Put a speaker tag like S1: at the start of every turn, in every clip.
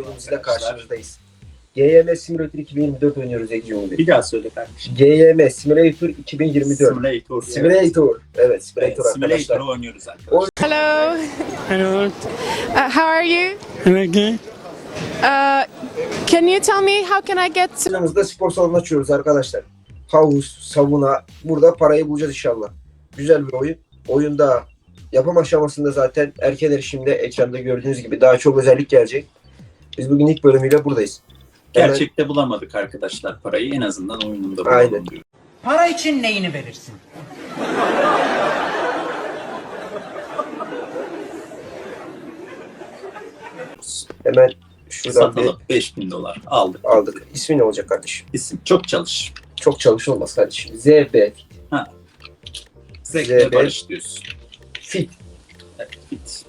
S1: oyunumuzla karşınızdayız. GYM Simulator 2024 oynuyoruz Ege Umut.
S2: Bir daha söyle kardeşim.
S1: GYM Simulator 2024.
S2: Simulator.
S1: Simulator. Evet, Simulator
S2: Evet,
S1: arkadaşlar.
S2: Simulator'ı oynuyoruz arkadaşlar.
S3: Hello.
S4: Hello,
S3: Uh, how are you?
S4: I'm okay.
S3: Uh, can you tell me how can I get to?
S1: Yanımızda spor salonu açıyoruz arkadaşlar. Havuz, savuna. Burada parayı bulacağız inşallah. Güzel bir oyun. Oyunda yapım aşamasında zaten erken erişimde ekranda gördüğünüz gibi daha çok özellik gelecek. Biz bugün ilk bölümüyle buradayız.
S2: Gerçekte bulamadık arkadaşlar parayı. En azından oyununda bulalım
S1: Aynen.
S2: diyor.
S5: Para için neyini verirsin?
S1: Hemen şuradan bir
S2: Satalım. 5000 dolar aldık.
S1: aldık. İsmi ne olacak kardeşim?
S2: İsim. Çok çalış.
S1: Çok çalış olmaz kardeşim. ZB
S2: Zevkle
S1: ZB.
S2: barış diyorsun.
S1: Fit.
S2: Evet, bit.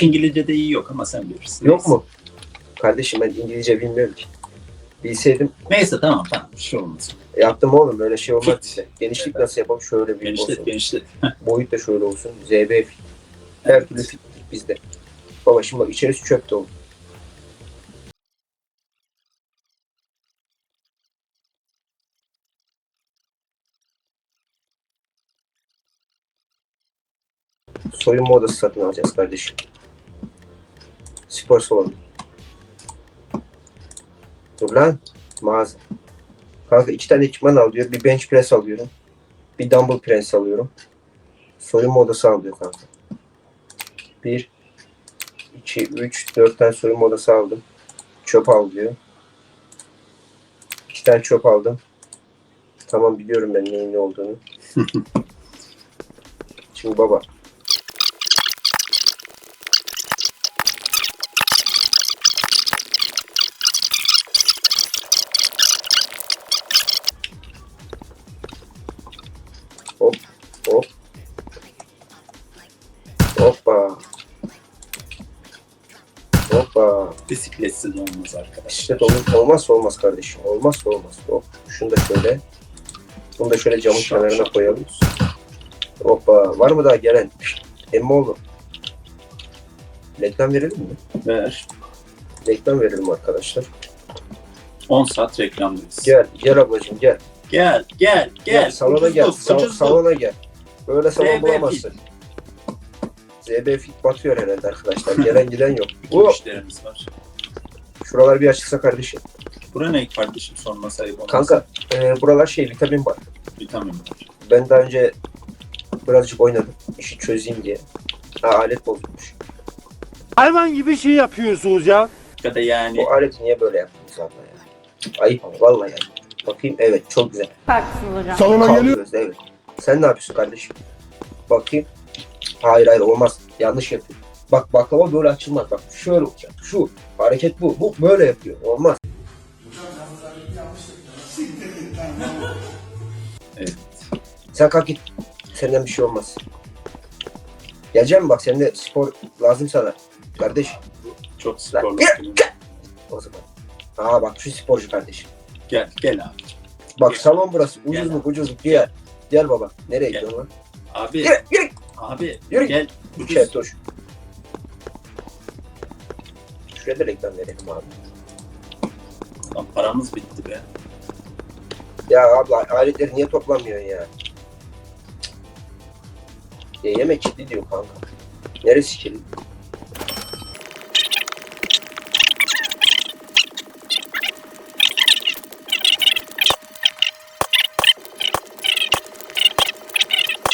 S2: İngilizce'de iyi yok ama sen bilirsin.
S1: Yok mu? Kardeşim ben İngilizce bilmiyorum ki. Bilseydim
S2: Neyse tamam tamam. Bir şey olmaz.
S1: yaptım oğlum böyle şey olmaz
S2: Fit.
S1: bize. Genişlik nasıl yapalım? Şöyle büyük
S2: Genişlet
S1: olsun.
S2: genişlet.
S1: Boyut da şöyle olsun. ZB fit. Her türlü fitlik bizde. Baba şimdi bak içerisi çöp dolu. Soyunma odası satın alacağız kardeşim. Spor salonu. Dur lan. Mağaza. Kanka iki tane ekipman al diyor. Bir bench press alıyorum. Bir dumbbell press alıyorum. Soyunma odası alıyor kanka. 1 2 3 4 tane soyunma odası aldım. Çöp al diyor. 2 tane çöp aldım. Tamam biliyorum ben neyin ne olduğunu. Şimdi baba.
S2: Bisikletsiz olmaz arkadaşlar.
S1: Olur, olmazsa olmaz kardeşim. Olmazsa olmaz. Hop. Şunu da şöyle. Bunu da şöyle camın
S2: Şak
S1: kenarına
S2: şak
S1: koyalım. Hoppa. Var mı daha gelen? Emmi oğlum. Reklam verelim mi?
S2: Ver.
S1: Reklam verelim arkadaşlar.
S2: 10 saat reklamdayız.
S1: Gel. Gel ablacığım gel.
S2: Gel gel
S1: Gel.
S2: gel.
S1: salona gel. Sal- salona gel. Böyle salon
S2: ZB
S1: bulamazsın. ZB Fit batıyor herhalde arkadaşlar. Gelen giden yok. Bu
S2: müşterimiz var.
S1: Şuralar bir açılsa kardeşim.
S2: Bura ne kardeşim sorma sayıp olmaz.
S1: Kanka e, buralar şey vitamin var.
S2: Vitamin var.
S1: Ben daha önce birazcık oynadım. işi çözeyim diye. Ha alet bozulmuş.
S6: Hayvan gibi şey yapıyorsunuz ya.
S2: Ya da yani
S1: Bu aleti niye böyle yaptınız abla ya? Ayıp ama vallahi yani. Bakayım evet çok güzel.
S6: Salona geliyor.
S1: Evet. Sen ne yapıyorsun kardeşim? Bakayım. Hayır hayır olmaz. Yanlış yapıyor. Bak baklava böyle açılmaz. Bak şöyle olacak. Şu hareket bu. Bu böyle yapıyor. Olmaz.
S2: Evet.
S1: Sen kalk git. Senden bir şey olmaz. Geleceğim bak senin de spor lazım sana. Kardeş.
S2: çok sporlu.
S1: Gel, gel. O zaman. Aa bak şu sporcu kardeşim.
S2: Gel gel abi.
S1: Bak
S2: Gel.
S1: salon burası. Ucuz mu ucuz mu? Gel. Gel baba. Nereye gidiyorsun lan?
S2: Abi
S1: Yürü yürü.
S2: abi
S1: Yürü.
S2: gel. Ucuz.
S1: çertoş. Şuraya da reklam verelim abi.
S2: Lan paramız bitti be.
S1: Ya abla aletleri niye toplamıyorsun ya? Ya yemek kilitli diyor kanka. Neresi kilitli?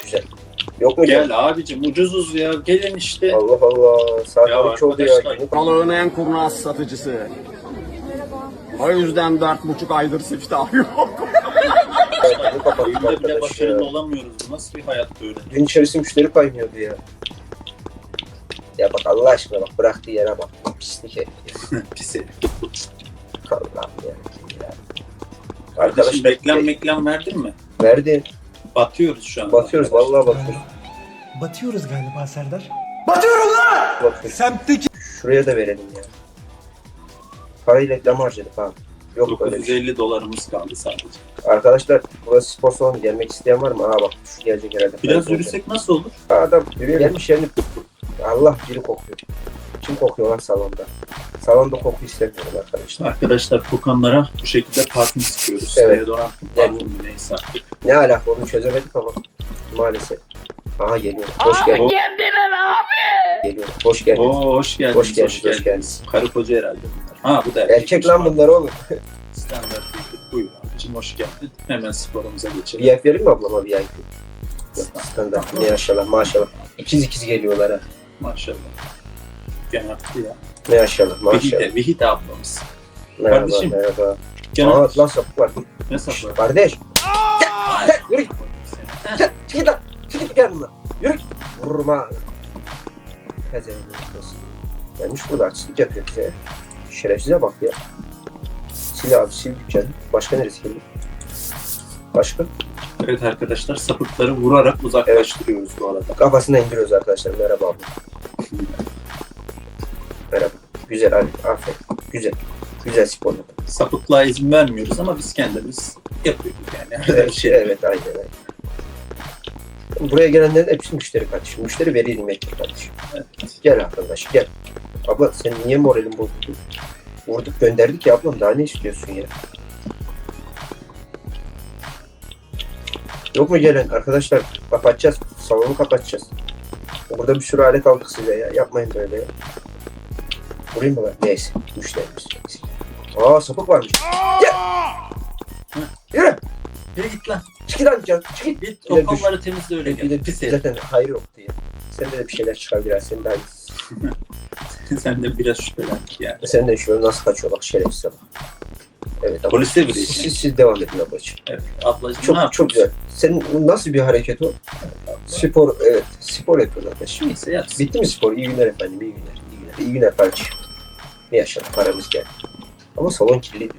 S1: Güzel. Yok mu gel?
S2: Gel abicim ucuzuz ya. Gelin işte.
S1: Allah Allah. Saat
S2: Ya
S1: 12 oldu ya.
S2: arkadaşlar,
S7: Balığın en kurnaz satıcısı. O yüzden dört buçuk aydır siftah yok.
S1: kapattık
S2: Oyunda bile
S1: arkadaş ya.
S2: başarılı olamıyoruz. Bu nasıl bir hayat böyle?
S1: Dün içerisi müşteri kaynıyordu ya. Ya bak Allah aşkına bak bıraktığı yere bak. Pislik herif ya.
S2: Pis herif.
S1: Allah'ım ya. ya.
S2: Arkadaşım
S1: Arkadaş
S2: reklam meklam verdin mi?
S1: verdi.
S2: Batıyoruz şu an.
S1: Batıyoruz vallahi batıyoruz.
S6: Batıyoruz galiba Serdar.
S1: batıyoruz.
S6: Semtteki
S1: Şuraya da verelim ya. Parayı reklam harcadık abi. Yok öyle bir şey.
S2: 950 dolarımız kaldı sadece.
S1: Arkadaşlar burası spor salonu gelmek isteyen var mı? Aa bak şu gelecek herhalde.
S2: Biraz yürüsek nasıl olur?
S1: Adam yürüyor gelmiş yerini. Allah biri kokuyor. Kim kokuyor lan salonda? Salonda koku istemiyorum arkadaşlar.
S2: Arkadaşlar kokanlara bu şekilde parfüm sıkıyoruz.
S1: Evet.
S2: Deodorant mı, parfüm mü neyse artık.
S1: Ne alaka onu çözemedik ama maalesef. Aha geliyor. Hoş geldin. Geliyor. Hoş geldin.
S2: Oo hoş geldiniz.
S1: Hoş geldiniz, hoş geldiniz.
S2: Karı koca herhalde bunlar. Ha bu da erkek.
S1: Erkek lan bunlar oğlum.
S2: Standart Buyur abicim hoş geldin. Hemen sporumuza geçelim.
S1: VIP verir mi ablama VIP? Standart. Maşallah maşallah. İkiz ikiz geliyorlar ha.
S2: Maşallah. Gene attı ya.
S1: Maşallah maşallah.
S2: Vihite, Vihite ablamız.
S1: Merhaba
S2: Kardeşim.
S1: merhaba.
S2: Gene
S1: Aa lan sapık var.
S2: ne sapı?
S1: Kardeş. Gel yürü çık git lan. Çık git gel bunlar. Yürü git. Vururum ha. Pezevenk olsun. Gelmiş burada artistlik yapıyor bize. Şerefsize bak ya. Sil abi sil dükkanı. Başka neresi geliyor? Başka?
S2: Evet arkadaşlar sapıkları vurarak uzaklaştırıyoruz bu arada.
S1: Kafasına indiriyoruz arkadaşlar. Merhaba abi. Merhaba. Güzel abi. Aferin. Güzel. Güzel spor yapın.
S2: Sapıklığa izin vermiyoruz ama biz kendimiz yapıyoruz yani. Bir
S1: Evet,
S2: şey.
S1: evet aynen aynen. Buraya gelenlerin hepsi müşteri kardeşim. Müşteri veri nimettir kardeşim.
S2: Evet.
S1: Gel arkadaş gel. Abla sen niye moralin bozuldu? Vurduk gönderdik ya ablam daha ne istiyorsun ya? Yok mu gelen arkadaşlar kapatacağız salonu kapatacağız. Burada bir sürü alet aldık size ya yapmayın böyle ya. Vurayım mı lan? Neyse müşterimiz. Aa sapık varmış. Gel. Yürü.
S2: Yürü git lan.
S1: Çık lan can. Çık git.
S2: Git
S1: de
S2: o kolları temizle öyle
S1: Bir de
S2: Pis herif.
S1: zaten hayır yok diye. Sende de bir şeyler çıkabilir. Sen de
S2: Sen de biraz şüphelen ki yani.
S1: sen de şöyle nasıl kaçıyor bak şerefsiz bak. Evet abla.
S2: Polise
S1: Siz,
S2: vereceğim.
S1: siz, siz devam edin ablacığım.
S2: Evet. Ablacığım
S1: Çok
S2: ne yapıyorsun?
S1: çok güzel. Senin nasıl bir hareket o? Spor evet. Spor yapıyor arkadaşım.
S2: Neyse yapsın.
S1: Bitti mi spor? İyi günler efendim. iyi günler. iyi günler. İyi günler kardeşim. Ne yaşadık? Paramız geldi. Ama salon kirliydi.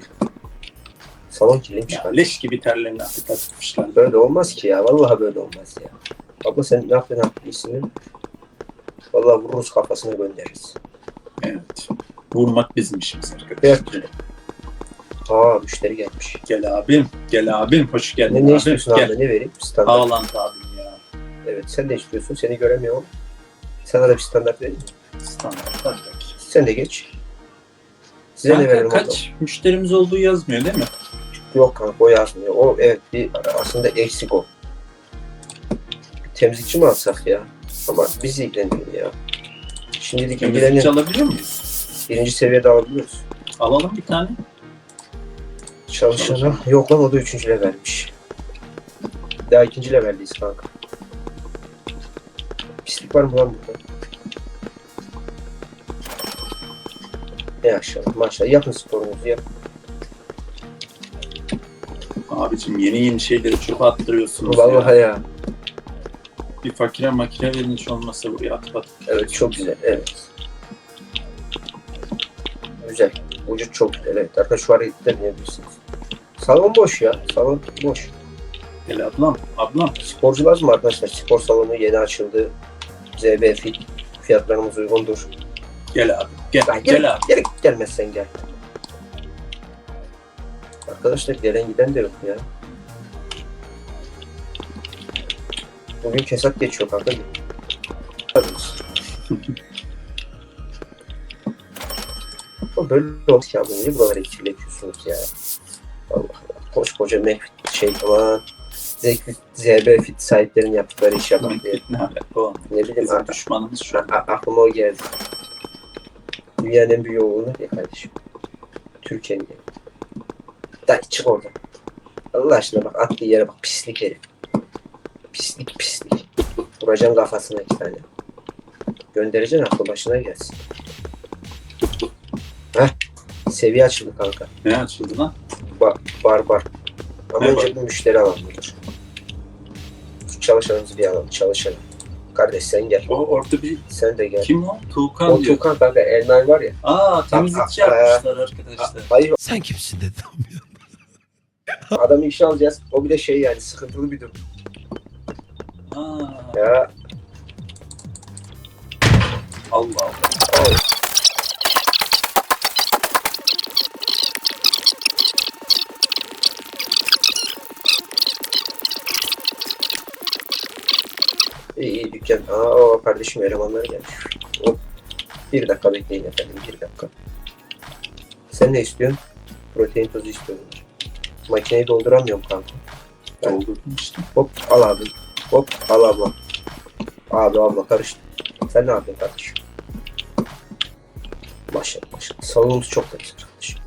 S1: Salon kirliymiş
S2: Ya, leş gibi terlerini atıp atmışlar.
S1: Böyle olmaz ki ya. Vallahi böyle olmaz ya. Abla sen ne yaptın? İyisin. Vallahi vururuz kafasına göndeririz.
S2: Evet. Vurmak bizim işimiz arkadaşlar.
S1: Türlü. Aa müşteri gelmiş.
S2: Gel abim. Gel abim. Hoş geldin
S1: Ne, ne
S2: abim.
S1: istiyorsun
S2: Gel.
S1: abi? Ne vereyim? Standart.
S2: Haaland abim ya.
S1: Evet sen de istiyorsun. Seni göremiyorum. Sana da bir standart vereyim mi?
S2: Standart. Hadi.
S1: Sen de geç. Size ne
S2: Kanka,
S1: verelim
S2: kaç müşterimiz olduğu yazmıyor değil mi?
S1: Yok kanka o yazmıyor. O evet bir aslında eksik o. Temizlikçi mi alsak ya? Ama bizi ilgilendiriyor ya. Şimdilik
S2: Temizlikçi
S1: ilgileniyor.
S2: alabiliyor muyuz?
S1: Birinci seviyede alabiliyoruz.
S2: Alalım bir tane.
S1: Çalışana yok lan o da üçüncü levelmiş. Daha ikinci leveldeyiz kanka. Pislik var mı lan burada? Maşallah maşallah yapın sporunuzu yap.
S2: Abicim yeni yeni şeyleri çöpe attırıyorsunuz
S1: Vallahi
S2: ya.
S1: ya.
S2: Bir fakire makine verin hiç olmazsa buraya atıp atıp.
S1: Evet çok güzel evet. Güzel. Vücut çok güzel evet. Arkadaşlar şu hareketler deneyebilirsiniz. Salon boş ya. Salon boş.
S2: Gel ablam. Ablam.
S1: Sporcu lazım mı arkadaşlar? Spor salonu yeni açıldı. ZB Fit. Fiyatlarımız uygundur.
S2: Gel abi. Gel.
S1: Gel,
S2: Gel abi.
S1: Gel, gelmezsen gel. Arkadaşlar gelen giden de yok ya. Bugün kesat geçiyor kanka. Ama Böyle olmaz ki abi. Niye bu kadar etkiletiyorsunuz ya? Allah Allah. Koskoca Mekfit şey aman. Zekfit, ZB Fit sahiplerinin yaptıkları işe bak ya.
S2: Ne alaka oğlum?
S1: Ne bileyim
S2: Bizim
S1: a-
S2: düşmanımız şu an.
S1: a- aklıma o geldi. Dünyanın en büyük oğlu ya kardeşim. Türkiye'nin ya. Dayı çık oradan. Allah aşkına bak attığı yere bak pislik herif. Pislik pislik. Vuracağım kafasına iki tane. Göndereceksin aklı başına gelsin. Heh. Seviye açıldı kanka.
S2: Ne açıldı lan?
S1: Ba bar bar. Ama
S2: Ne
S1: önce bir müşteri alalım dur. Şu Çalışanımızı bir alalım çalışalım. Kardeş sen gel.
S2: O orada bir
S1: Sen de gel.
S2: kim o? Tuğkan
S1: O
S2: diyor.
S1: Tukan kanka Elnay var ya.
S2: Aa temizlikçi
S1: Aa, aa,
S2: yapmışlar arkadaşlar.
S1: Hayır
S6: Sen kimsin dedim.
S1: adamı işe alacağız. O bile şey yani sıkıntılı bir durum.
S2: Aa,
S1: Ya
S2: Allah Allah.
S1: iyi iyi dükkan. Aa o kardeşim elemanları gelmiş. O, bir dakika bekleyin efendim bir dakika. Sen ne istiyorsun? Protein tozu istiyorum. Makineyi dolduramıyorum kanka. Ben-
S2: Doldurdum işte.
S1: Hop al abi. Hop al abla. Abi abla karıştı. Sen ne yapıyorsun kardeşim? Maşallah maşallah. Salonumuz çok temiz kardeşim.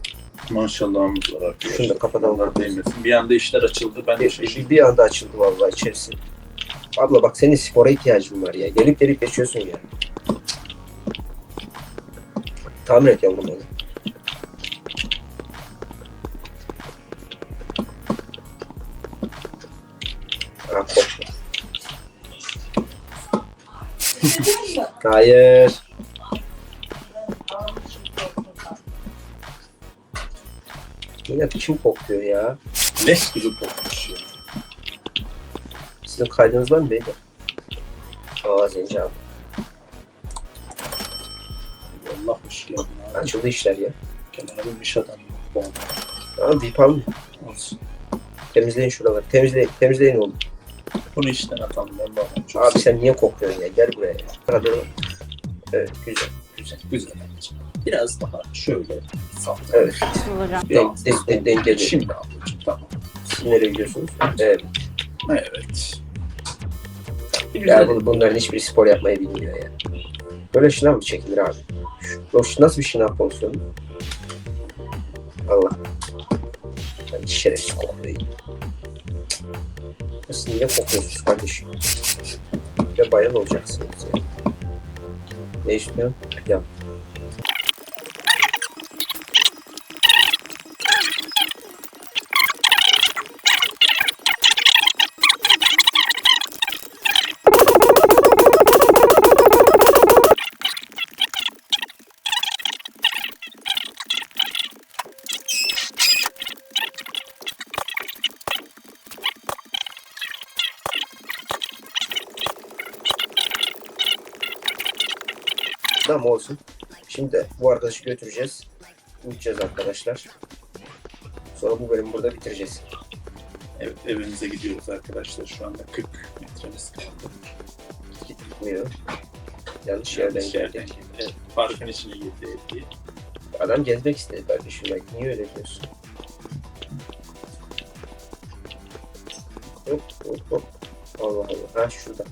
S2: Maşallahımız var arkadaşlar.
S1: Şunu da kapatalım.
S2: Allah değmesin. Bir anda işler açıldı. Ben de
S1: Bir,
S2: şaşırdım.
S1: bir, bir anda açıldı vallahi içerisi. Abla bak senin spora ihtiyacın var ya. Gelip gelip geçiyorsun ya. Tamir et yavrum onu. Hayır. Yine kim kokuyor ya?
S2: Leş gibi kokmuş ya.
S1: Sizin kaydınız var mı beyler? Aa Zenci abi.
S2: Allah hoş geldin abi.
S1: Açıldı işler ya.
S2: Kenara bir iş adamı. Bom.
S1: Tamam bir alın.
S2: Olsun.
S1: Temizleyin şuraları. Temizleyin. Temizleyin oğlum.
S2: Bunu işten atalım. Çok
S1: Abi sen niye kokuyorsun ya? Gel buraya ya. Oğlum. Evet güzel.
S2: güzel. Güzel. Biraz daha şöyle.
S1: Evet.
S3: Olacak.
S1: Den, den, den, dengeli.
S2: Şimdi ablacığım tamam.
S1: Siz nereye gidiyorsunuz? Evet.
S2: Evet.
S1: Ya bu, bunların hiçbir spor yapmayı bilmiyor ya. Böyle şınav mı çekilir abi? Şu, nasıl bir şınav pozisyonu? Allah. Ben şerefsiz kokuyor. Nasıl niye kokuyorsunuz kardeşim? De bayan olacaksınız ya. Ne istiyorsun? Ya. Tamam olsun. Şimdi bu arkadaşı götüreceğiz. Uçacağız arkadaşlar. Sonra bu bölümü burada bitireceğiz.
S2: Evet evimize gidiyoruz arkadaşlar. Şu anda 40 metremiz kaldı.
S1: Gitmiyor. Yanlış yerden
S2: Yanlış yerden
S1: geldik.
S2: girdi. Evet, parkın içine girdi diye.
S1: Adam gezmek istedi kardeşim. Bak niye öyle diyorsun? Hop hop hop. Allah Allah. Ha şurada.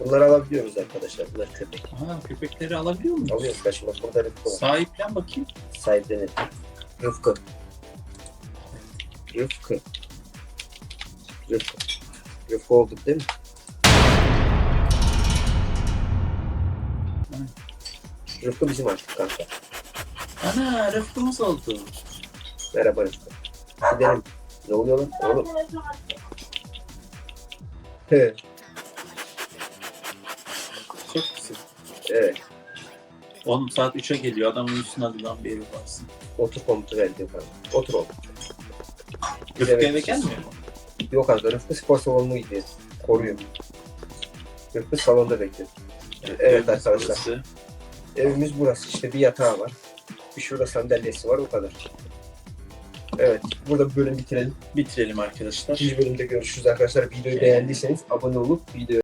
S1: Bunları alabiliyoruz arkadaşlar. Bunlar köpek.
S2: Aha köpekleri alabiliyor muyuz?
S1: Alıyoruz kaçın. Bak burada Rıfkı var.
S2: Sahiplen bakayım.
S1: Sahiplenelim. Rıfkı. Rıfkı. Rıfkı. Rıfkı olduk değil mi? Rıfkı bizim artık kanka.
S2: Ana rıfkımız oldu.
S1: Merhaba Rıfkı. Gidelim. Ne oluyor lan? Oğlum. He,
S2: Çok güzel.
S1: Evet.
S2: Oğlum saat 3'e geliyor. Adamın üstüne adılan bir evi varsın.
S1: Otur komutu verdi kanka. Otur oğlum.
S2: Rıfkı
S1: Evet.
S2: eve gelmiyor mu?
S1: Yok kanka Rıfkı spor salonuna gidiyor. Koruyor. Rıfkı salonda bekliyor. Evet arkadaşlar.
S2: burası.
S1: Evimiz burası. İşte bir yatağı var. Bir şurada sandalyesi var o kadar. Evet. Burada bu bölümü bitirelim.
S2: Bitirelim arkadaşlar.
S1: İkinci bölümde görüşürüz arkadaşlar. Videoyu beğendiyseniz abone olup video